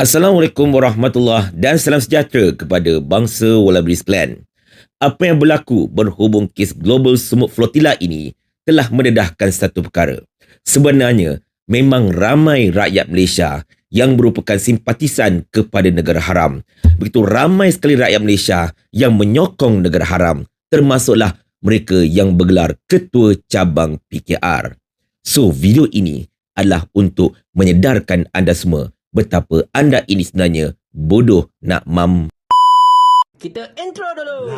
Assalamualaikum warahmatullahi dan salam sejahtera kepada bangsa Wallabies Clan. Apa yang berlaku berhubung kes global semut flotilla ini telah mendedahkan satu perkara. Sebenarnya, memang ramai rakyat Malaysia yang merupakan simpatisan kepada negara haram. Begitu ramai sekali rakyat Malaysia yang menyokong negara haram, termasuklah mereka yang bergelar ketua cabang PKR. So, video ini adalah untuk menyedarkan anda semua betapa anda ini sebenarnya bodoh nak mam. Kita intro dulu.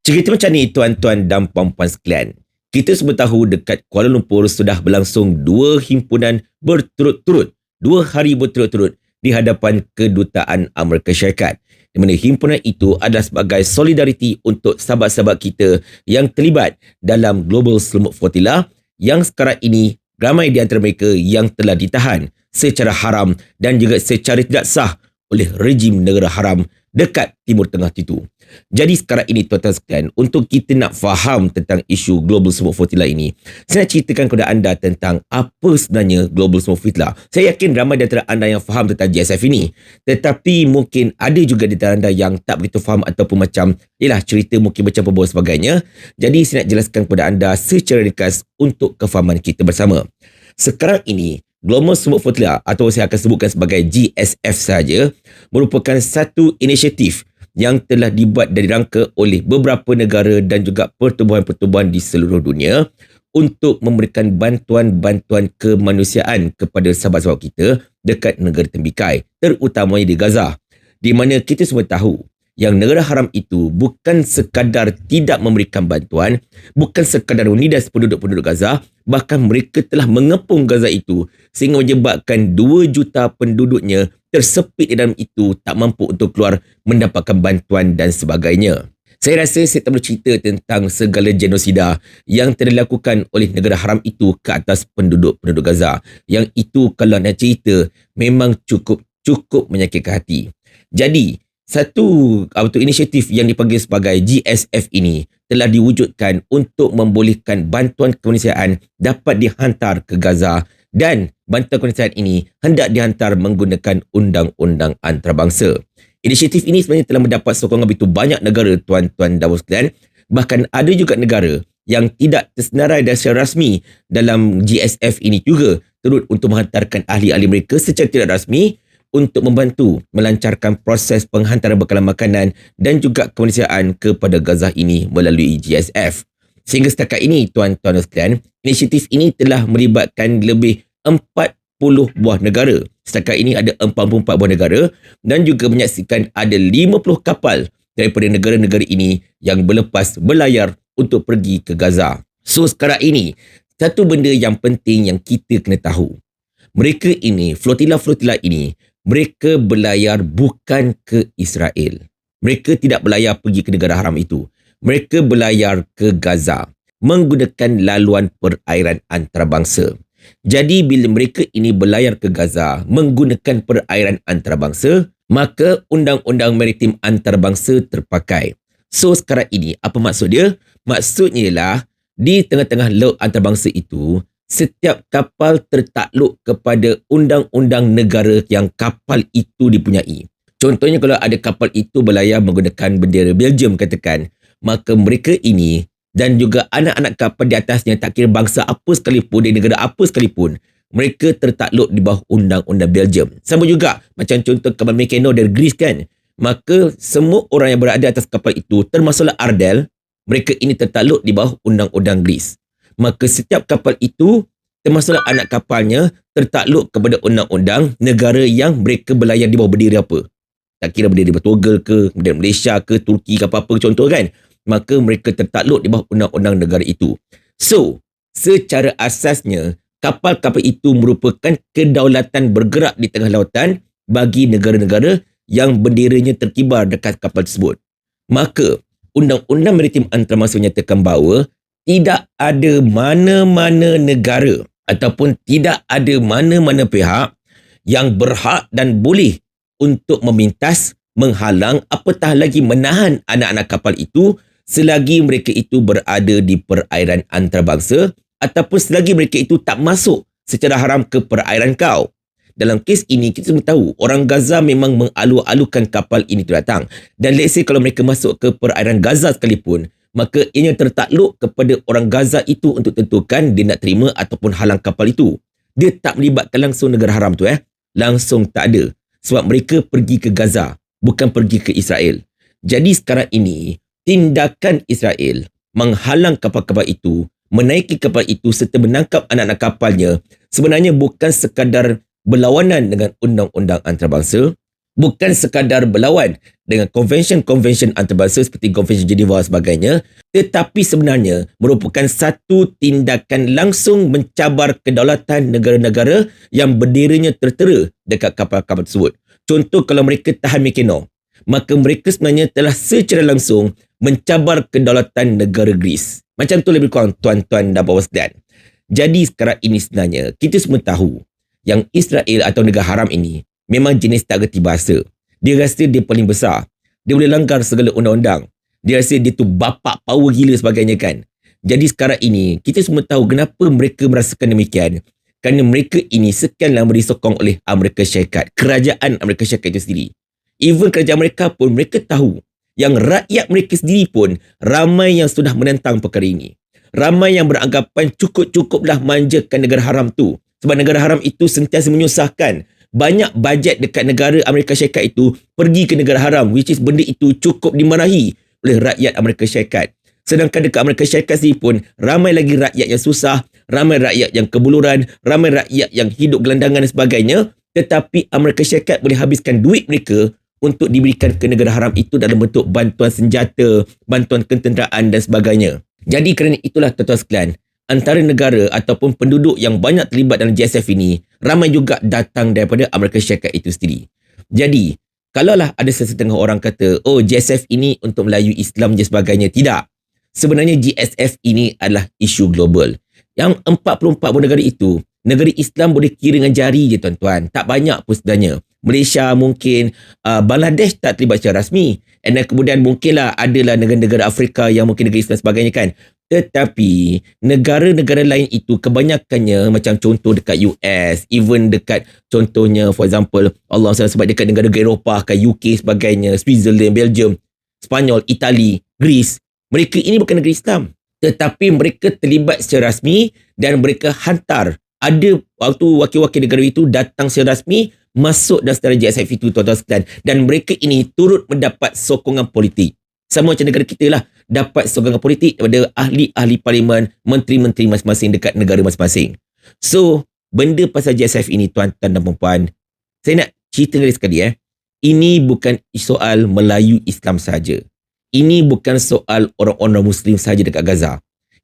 Cerita macam ni tuan-tuan dan puan-puan sekalian. Kita semua tahu dekat Kuala Lumpur sudah berlangsung dua himpunan berturut-turut. Dua hari berturut-turut di hadapan kedutaan Amerika Syarikat. Di mana himpunan itu adalah sebagai solidariti untuk sahabat-sahabat kita yang terlibat dalam Global Selimut Flotilla yang sekarang ini ramai di antara mereka yang telah ditahan secara haram dan juga secara tidak sah oleh rejim negara haram dekat Timur Tengah itu. Jadi sekarang ini tuan-tuan sekalian, untuk kita nak faham tentang isu Global Smoke Flotilla ini, saya nak ceritakan kepada anda tentang apa sebenarnya Global Smoke Flotilla. Saya yakin ramai di antara anda yang faham tentang GSF ini. Tetapi mungkin ada juga di antara anda yang tak begitu faham ataupun macam, ialah cerita mungkin macam apa sebagainya. Jadi saya nak jelaskan kepada anda secara ringkas untuk kefahaman kita bersama. Sekarang ini, Global Smoke Flotilla atau saya akan sebutkan sebagai GSF saja merupakan satu inisiatif yang telah dibuat dan dirangka oleh beberapa negara dan juga pertubuhan-pertubuhan di seluruh dunia untuk memberikan bantuan-bantuan kemanusiaan kepada sahabat-sahabat kita dekat negara tembikai terutamanya di Gaza di mana kita semua tahu yang negara haram itu bukan sekadar tidak memberikan bantuan, bukan sekadar menindas penduduk-penduduk Gaza, bahkan mereka telah mengepung Gaza itu sehingga menyebabkan 2 juta penduduknya tersepit di dalam itu tak mampu untuk keluar mendapatkan bantuan dan sebagainya. Saya rasa saya tak bercerita tentang segala genosida yang telah dilakukan oleh negara haram itu ke atas penduduk-penduduk Gaza. Yang itu kalau nak cerita memang cukup cukup menyakitkan hati. Jadi, satu apa inisiatif yang dipanggil sebagai GSF ini telah diwujudkan untuk membolehkan bantuan kemanusiaan dapat dihantar ke Gaza dan bantuan kemanusiaan ini hendak dihantar menggunakan undang-undang antarabangsa. Inisiatif ini sebenarnya telah mendapat sokongan begitu banyak negara tuan-tuan dan sekalian. Bahkan ada juga negara yang tidak tersenarai dan secara rasmi dalam GSF ini juga turut untuk menghantarkan ahli-ahli mereka secara tidak rasmi untuk membantu melancarkan proses penghantaran bekalan makanan dan juga kemanusiaan kepada Gaza ini melalui GSF. Sehingga setakat ini, tuan-tuan dan sekalian, inisiatif ini telah melibatkan lebih 40 buah negara. Setakat ini ada 44 buah negara dan juga menyaksikan ada 50 kapal daripada negara-negara ini yang berlepas berlayar untuk pergi ke Gaza. So sekarang ini, satu benda yang penting yang kita kena tahu. Mereka ini, flotilla-flotilla ini mereka berlayar bukan ke Israel. Mereka tidak berlayar pergi ke negara haram itu. Mereka berlayar ke Gaza menggunakan laluan perairan antarabangsa. Jadi bila mereka ini berlayar ke Gaza menggunakan perairan antarabangsa, maka undang-undang maritim antarabangsa terpakai. So sekarang ini apa maksud dia? Maksudnya ialah di tengah-tengah laut antarabangsa itu setiap kapal tertakluk kepada undang-undang negara yang kapal itu dipunyai. Contohnya kalau ada kapal itu berlayar menggunakan bendera Belgium katakan, maka mereka ini dan juga anak-anak kapal di atasnya tak kira bangsa apa sekalipun di negara apa sekalipun, mereka tertakluk di bawah undang-undang Belgium. Sama juga macam contoh kapal Meccano dari Greece kan. Maka semua orang yang berada atas kapal itu termasuklah Ardel, mereka ini tertakluk di bawah undang-undang Greece maka setiap kapal itu termasuklah anak kapalnya tertakluk kepada undang-undang negara yang mereka berlayar di bawah berdiri apa. Tak kira berdiri Portugal ke, berdiri Malaysia ke, Turki ke apa-apa contoh kan. Maka mereka tertakluk di bawah undang-undang negara itu. So, secara asasnya, kapal-kapal itu merupakan kedaulatan bergerak di tengah lautan bagi negara-negara yang benderanya terkibar dekat kapal tersebut. Maka, Undang-Undang Maritim Antarabangsa menyatakan bahawa tidak ada mana-mana negara ataupun tidak ada mana-mana pihak yang berhak dan boleh untuk memintas, menghalang apatah lagi menahan anak-anak kapal itu selagi mereka itu berada di perairan antarabangsa ataupun selagi mereka itu tak masuk secara haram ke perairan kau. Dalam kes ini, kita semua tahu orang Gaza memang mengalu-alukan kapal ini tu datang. Dan let's say kalau mereka masuk ke perairan Gaza sekalipun, maka ianya tertakluk kepada orang Gaza itu untuk tentukan dia nak terima ataupun halang kapal itu. Dia tak melibatkan langsung negara haram tu eh. Langsung tak ada. Sebab mereka pergi ke Gaza, bukan pergi ke Israel. Jadi sekarang ini, tindakan Israel menghalang kapal-kapal itu, menaiki kapal itu serta menangkap anak-anak kapalnya sebenarnya bukan sekadar berlawanan dengan undang-undang antarabangsa, bukan sekadar berlawan dengan konvensyen-konvensyen antarabangsa seperti konvensyen Geneva sebagainya, tetapi sebenarnya merupakan satu tindakan langsung mencabar kedaulatan negara-negara yang berdirinya tertera dekat kapal-kapal tersebut. Contoh kalau mereka tahan Mekeno, maka mereka sebenarnya telah secara langsung mencabar kedaulatan negara Greece. Macam tu lebih kurang tuan-tuan dan bawa sekalian. Jadi sekarang ini sebenarnya kita semua tahu yang Israel atau negara haram ini memang jenis tak reti bahasa. Dia rasa dia paling besar. Dia boleh langgar segala undang-undang. Dia rasa dia tu bapak power gila sebagainya kan. Jadi sekarang ini, kita semua tahu kenapa mereka merasakan demikian. Kerana mereka ini sekian lama disokong oleh Amerika Syarikat. Kerajaan Amerika Syarikat itu sendiri. Even kerajaan mereka pun mereka tahu yang rakyat mereka sendiri pun ramai yang sudah menentang perkara ini. Ramai yang beranggapan cukup-cukuplah manjakan negara haram tu. Sebab negara haram itu sentiasa menyusahkan banyak bajet dekat negara Amerika Syarikat itu pergi ke negara haram which is benda itu cukup dimarahi oleh rakyat Amerika Syarikat. Sedangkan dekat Amerika Syarikat sendiri pun ramai lagi rakyat yang susah, ramai rakyat yang kebuluran, ramai rakyat yang hidup gelandangan dan sebagainya tetapi Amerika Syarikat boleh habiskan duit mereka untuk diberikan ke negara haram itu dalam bentuk bantuan senjata, bantuan ketenteraan dan sebagainya. Jadi kerana itulah tuan-tuan sekalian, antara negara ataupun penduduk yang banyak terlibat dalam JSF ini ramai juga datang daripada Amerika Syarikat itu sendiri. Jadi, kalaulah ada sesetengah orang kata, oh JSF ini untuk Melayu Islam je sebagainya. Tidak. Sebenarnya JSF ini adalah isu global. Yang 44 negara itu, negara Islam boleh kira dengan jari je tuan-tuan. Tak banyak pun sebenarnya. Malaysia mungkin, uh, Bangladesh tak terlibat secara rasmi. And then kemudian mungkinlah adalah negara-negara Afrika yang mungkin negara Islam sebagainya kan. Tetapi negara-negara lain itu kebanyakannya macam contoh dekat US, even dekat contohnya for example Allah SWT sebab dekat negara-negara Eropah, kat UK sebagainya, Switzerland, Belgium, Spanyol, Itali, Greece. Mereka ini bukan negara Islam. Tetapi mereka terlibat secara rasmi dan mereka hantar ada waktu wakil-wakil negara itu datang secara rasmi masuk dalam sejarah JSF itu tuan-tuan sekalian dan mereka ini turut mendapat sokongan politik sama macam negara kita lah dapat sokongan politik daripada ahli-ahli parlimen, menteri-menteri masing-masing dekat negara masing-masing. So, benda pasal JSF ini tuan-tuan dan puan saya nak cerita lagi sekali eh. Ini bukan soal Melayu Islam saja. Ini bukan soal orang-orang Muslim saja dekat Gaza.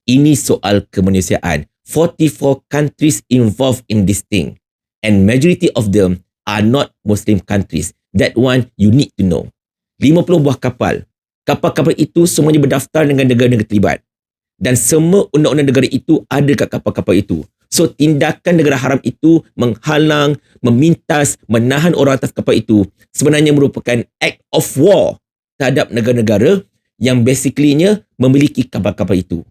Ini soal kemanusiaan. 44 countries involved in this thing. And majority of them are not Muslim countries. That one you need to know. 50 buah kapal kapal-kapal itu semuanya berdaftar dengan negara-negara terlibat. Dan semua undang-undang negara itu ada kat kapal-kapal itu. So tindakan negara haram itu menghalang, memintas, menahan orang atas kapal itu sebenarnya merupakan act of war terhadap negara-negara yang basically-nya memiliki kapal-kapal itu.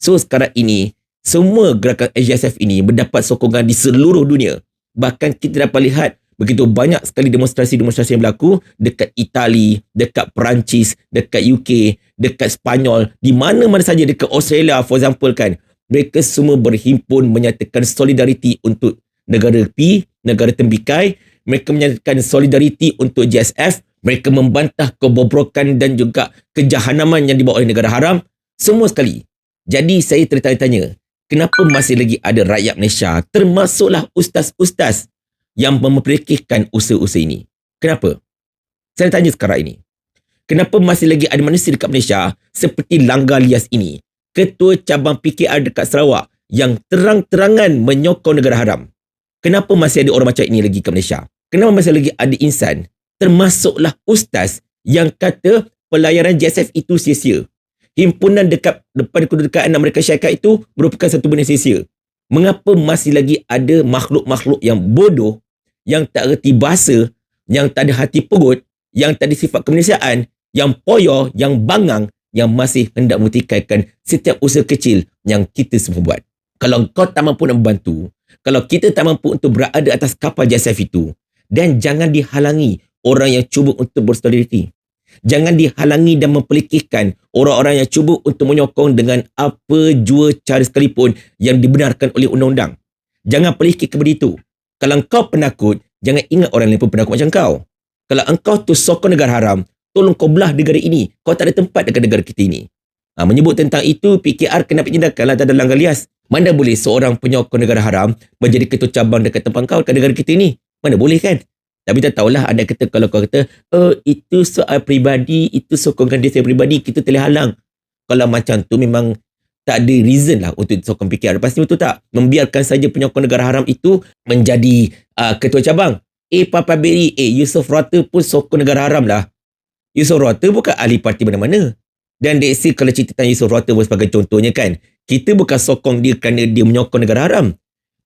So sekarang ini, semua gerakan AGSF ini mendapat sokongan di seluruh dunia. Bahkan kita dapat lihat begitu banyak sekali demonstrasi-demonstrasi yang berlaku dekat Itali, dekat Perancis, dekat UK, dekat Spanyol, di mana-mana saja dekat Australia for example kan. Mereka semua berhimpun menyatakan solidariti untuk negara P, negara tembikai. Mereka menyatakan solidariti untuk JSF. Mereka membantah kebobrokan dan juga kejahanaman yang dibawa oleh negara haram. Semua sekali. Jadi saya tertanya-tanya, kenapa masih lagi ada rakyat Malaysia, termasuklah ustaz-ustaz yang memperkirkan usaha-usaha ini. Kenapa? Saya tanya sekarang ini. Kenapa masih lagi ada manusia dekat Malaysia seperti Langgar Lias ini, ketua cabang PKR dekat Sarawak yang terang-terangan menyokong negara haram? Kenapa masih ada orang macam ini lagi kat Malaysia? Kenapa masih lagi ada insan, termasuklah ustaz yang kata pelayaran JSF itu sia-sia? Himpunan dekat depan kedudukan Amerika Syarikat itu merupakan satu benda sia-sia. Mengapa masih lagi ada makhluk-makhluk yang bodoh yang tak reti bahasa, yang tak ada hati perut, yang tak ada sifat kemanusiaan, yang poyo, yang bangang, yang masih hendak mutikaikan setiap usaha kecil yang kita semua buat. Kalau kau tak mampu nak membantu, kalau kita tak mampu untuk berada atas kapal JSF itu, dan jangan dihalangi orang yang cuba untuk bersolidariti. Jangan dihalangi dan mempelikihkan orang-orang yang cuba untuk menyokong dengan apa jua cara sekalipun yang dibenarkan oleh undang-undang. Jangan pelikih kepada itu. Kalau kau penakut, jangan ingat orang lain pun penakut macam kau. Kalau engkau tu sokong negara haram, tolong kau belah negara ini. Kau tak ada tempat dekat negara kita ini. Ha, menyebut tentang itu, PKR kena tindakan lah tak ada langkah lias. Mana boleh seorang penyokong negara haram menjadi ketua cabang dekat tempat kau dekat negara kita ini? Mana boleh kan? Tapi tak tahulah anda kata kalau kau kata oh, itu soal peribadi, itu sokongan dia peribadi, kita telah halang. Kalau macam tu memang tak ada reason lah untuk sokong PKR. Pasti betul tak? Membiarkan saja penyokong negara haram itu menjadi uh, ketua cabang. Eh Papa Beri, eh Yusof Rata pun sokong negara haram lah. Yusof Rata bukan ahli parti mana-mana. Dan dek si kalau cerita tentang Yusof Rata sebagai contohnya kan, kita bukan sokong dia kerana dia menyokong negara haram.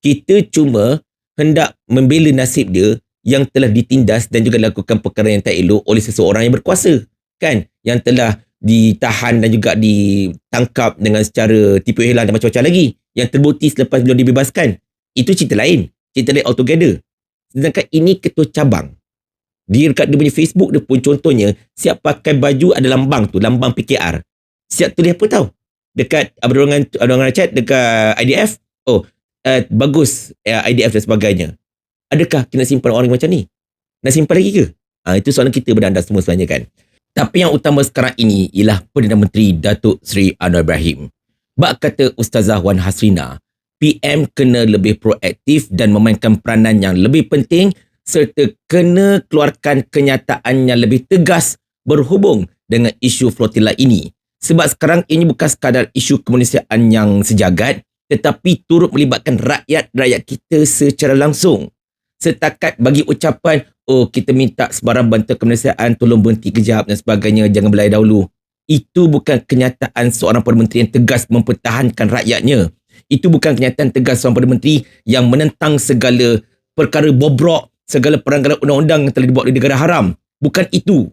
Kita cuma hendak membela nasib dia yang telah ditindas dan juga lakukan perkara yang tak elok oleh seseorang yang berkuasa kan yang telah ditahan dan juga ditangkap dengan secara tipu hilang dan macam-macam lagi yang terbukti selepas beliau dibebaskan. Itu cerita lain. Cerita lain altogether. Sedangkan ini ketua cabang. Di dekat dia punya Facebook dia pun contohnya siap pakai baju ada lambang tu lambang PKR siap tulis apa tahu dekat apa orang orang chat dekat IDF oh uh, bagus uh, eh, IDF dan sebagainya. Adakah kita nak simpan orang macam ni? Nak simpan lagi ke? Ha, itu soalan kita kepada anda semua sebenarnya kan. Tapi yang utama sekarang ini ialah Perdana Menteri Datuk Seri Anwar Ibrahim. Bak kata Ustazah Wan Hasrina, PM kena lebih proaktif dan memainkan peranan yang lebih penting serta kena keluarkan kenyataan yang lebih tegas berhubung dengan isu flotilla ini. Sebab sekarang ini bukan sekadar isu kemanusiaan yang sejagat tetapi turut melibatkan rakyat-rakyat kita secara langsung setakat bagi ucapan oh kita minta sebarang bantuan kemanusiaan tolong berhenti kejap dan sebagainya. Jangan berlayar dahulu. Itu bukan kenyataan seorang Perdana Menteri yang tegas mempertahankan rakyatnya. Itu bukan kenyataan tegas seorang Perdana Menteri yang menentang segala perkara bobrok segala peranggaran undang-undang yang telah dibuat oleh negara haram. Bukan itu.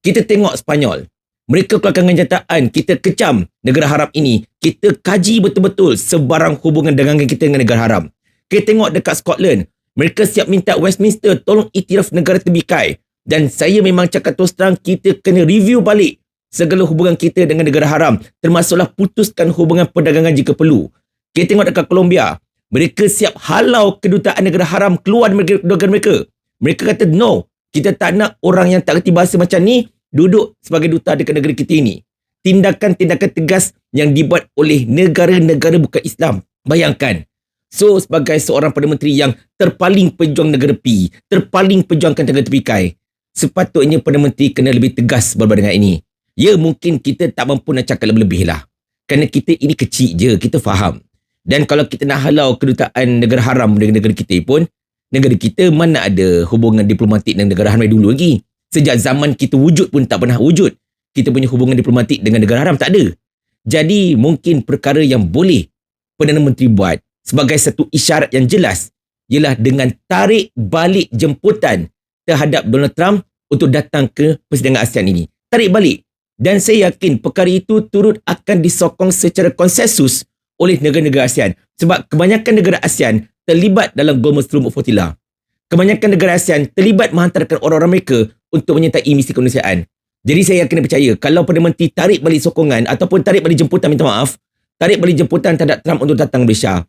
Kita tengok Spanyol mereka keluarkan kenyataan kita kecam negara haram ini. Kita kaji betul-betul sebarang hubungan dagangan kita dengan negara haram. Kita tengok dekat Scotland mereka siap minta Westminster tolong iktiraf negara terbikai. Dan saya memang cakap terus terang kita kena review balik segala hubungan kita dengan negara haram. Termasuklah putuskan hubungan perdagangan jika perlu. Kita tengok dekat Colombia. Mereka siap halau kedutaan negara haram keluar dari negara mereka. Mereka kata no. Kita tak nak orang yang tak kerti bahasa macam ni duduk sebagai duta dekat negara kita ini. Tindakan-tindakan tegas yang dibuat oleh negara-negara bukan Islam. Bayangkan, So sebagai seorang Perdana Menteri yang terpaling pejuang negara P, terpaling perjuangkan negara terpikai, sepatutnya Perdana Menteri kena lebih tegas berbanding dengan ini. Ya mungkin kita tak mampu nak cakap lebih-lebih lah. Kerana kita ini kecil je, kita faham. Dan kalau kita nak halau kedutaan negara haram dengan negara kita pun, negara kita mana ada hubungan diplomatik dengan negara haram dulu lagi. Sejak zaman kita wujud pun tak pernah wujud. Kita punya hubungan diplomatik dengan negara haram tak ada. Jadi mungkin perkara yang boleh Perdana Menteri buat sebagai satu isyarat yang jelas ialah dengan tarik balik jemputan terhadap Donald Trump untuk datang ke persidangan ASEAN ini. Tarik balik. Dan saya yakin perkara itu turut akan disokong secara konsensus oleh negara-negara ASEAN. Sebab kebanyakan negara ASEAN terlibat dalam Golden Strom of Flotilla. Kebanyakan negara ASEAN terlibat menghantarkan orang-orang mereka untuk menyertai misi kemanusiaan. Jadi saya yakin percaya kalau Perdana Menteri tarik balik sokongan ataupun tarik balik jemputan minta maaf, tarik balik jemputan terhadap Trump untuk datang Malaysia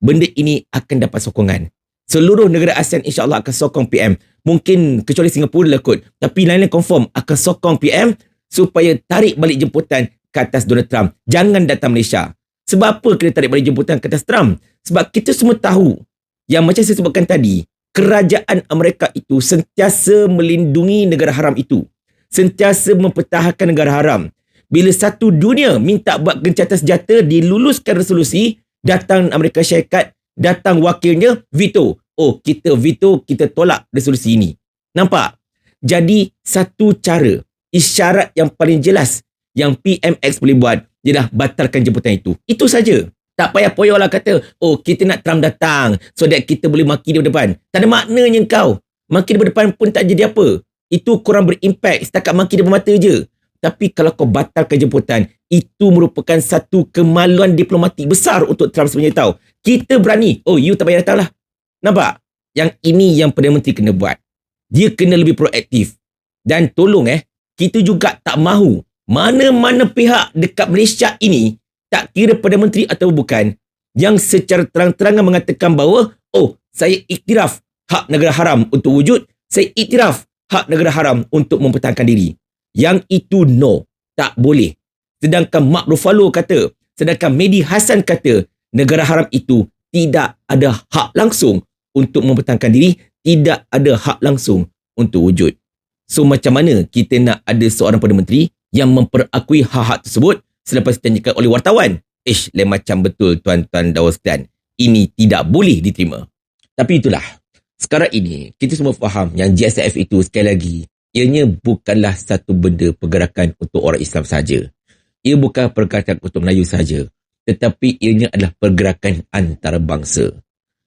benda ini akan dapat sokongan. Seluruh negara ASEAN insyaAllah akan sokong PM. Mungkin kecuali Singapura lah kot. Tapi lain-lain confirm akan sokong PM supaya tarik balik jemputan ke atas Donald Trump. Jangan datang Malaysia. Sebab apa kena tarik balik jemputan ke atas Trump? Sebab kita semua tahu yang macam saya sebutkan tadi, kerajaan Amerika itu sentiasa melindungi negara haram itu. Sentiasa mempertahankan negara haram. Bila satu dunia minta buat gencatan senjata, diluluskan resolusi, datang Amerika Syarikat, datang wakilnya, veto. Oh, kita veto, kita tolak resolusi ini. Nampak? Jadi, satu cara, isyarat yang paling jelas yang PMX boleh buat, ialah batalkan jemputan itu. Itu saja. Tak payah poyolah kata, oh kita nak Trump datang so that kita boleh maki dia depan. Tak ada maknanya kau. Maki dia depan pun tak jadi apa. Itu kurang berimpak setakat maki dia mata je. Tapi kalau kau batalkan jemputan, itu merupakan satu kemaluan diplomatik besar untuk Trump sebenarnya tahu. Kita berani. Oh, you tak payah datang lah. Nampak? Yang ini yang Perdana Menteri kena buat. Dia kena lebih proaktif. Dan tolong eh, kita juga tak mahu mana-mana pihak dekat Malaysia ini, tak kira Perdana Menteri atau bukan, yang secara terang-terangan mengatakan bahawa, oh, saya iktiraf hak negara haram untuk wujud, saya iktiraf hak negara haram untuk mempertahankan diri. Yang itu no, tak boleh. Sedangkan Mark Ruffalo kata, sedangkan Mehdi Hassan kata, negara haram itu tidak ada hak langsung untuk mempertahankan diri, tidak ada hak langsung untuk wujud. So macam mana kita nak ada seorang Perdana Menteri yang memperakui hak-hak tersebut selepas ditanyakan oleh wartawan? Ish, lain macam betul tuan-tuan dan sekalian. Ini tidak boleh diterima. Tapi itulah, sekarang ini kita semua faham yang GSF itu sekali lagi ianya bukanlah satu benda pergerakan untuk orang Islam saja. Ia bukan pergerakan untuk Melayu saja, tetapi ianya adalah pergerakan antarabangsa.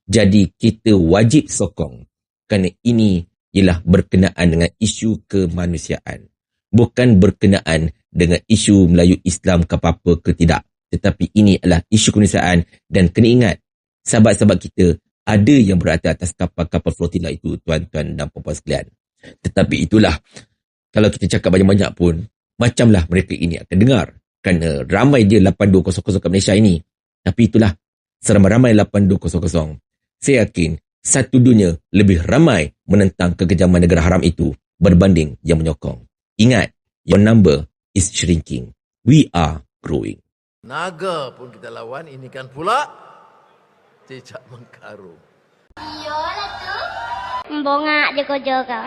Jadi kita wajib sokong kerana ini ialah berkenaan dengan isu kemanusiaan. Bukan berkenaan dengan isu Melayu Islam ke apa-apa ke tidak. Tetapi ini adalah isu kemanusiaan dan kena ingat, sahabat-sahabat kita ada yang berada atas kapal-kapal flotilla itu, tuan-tuan dan puan-puan sekalian. Tetapi itulah, kalau kita cakap banyak-banyak pun, macamlah mereka ini akan dengar. Kerana ramai dia 8200 kat Malaysia ini. Tapi itulah, seramai-ramai 8200. Saya yakin, satu dunia lebih ramai menentang kekejaman negara haram itu berbanding yang menyokong. Ingat, your number is shrinking. We are growing. Naga pun kita lawan, ini kan pula cicak mengkarung. Bongak je kau kau.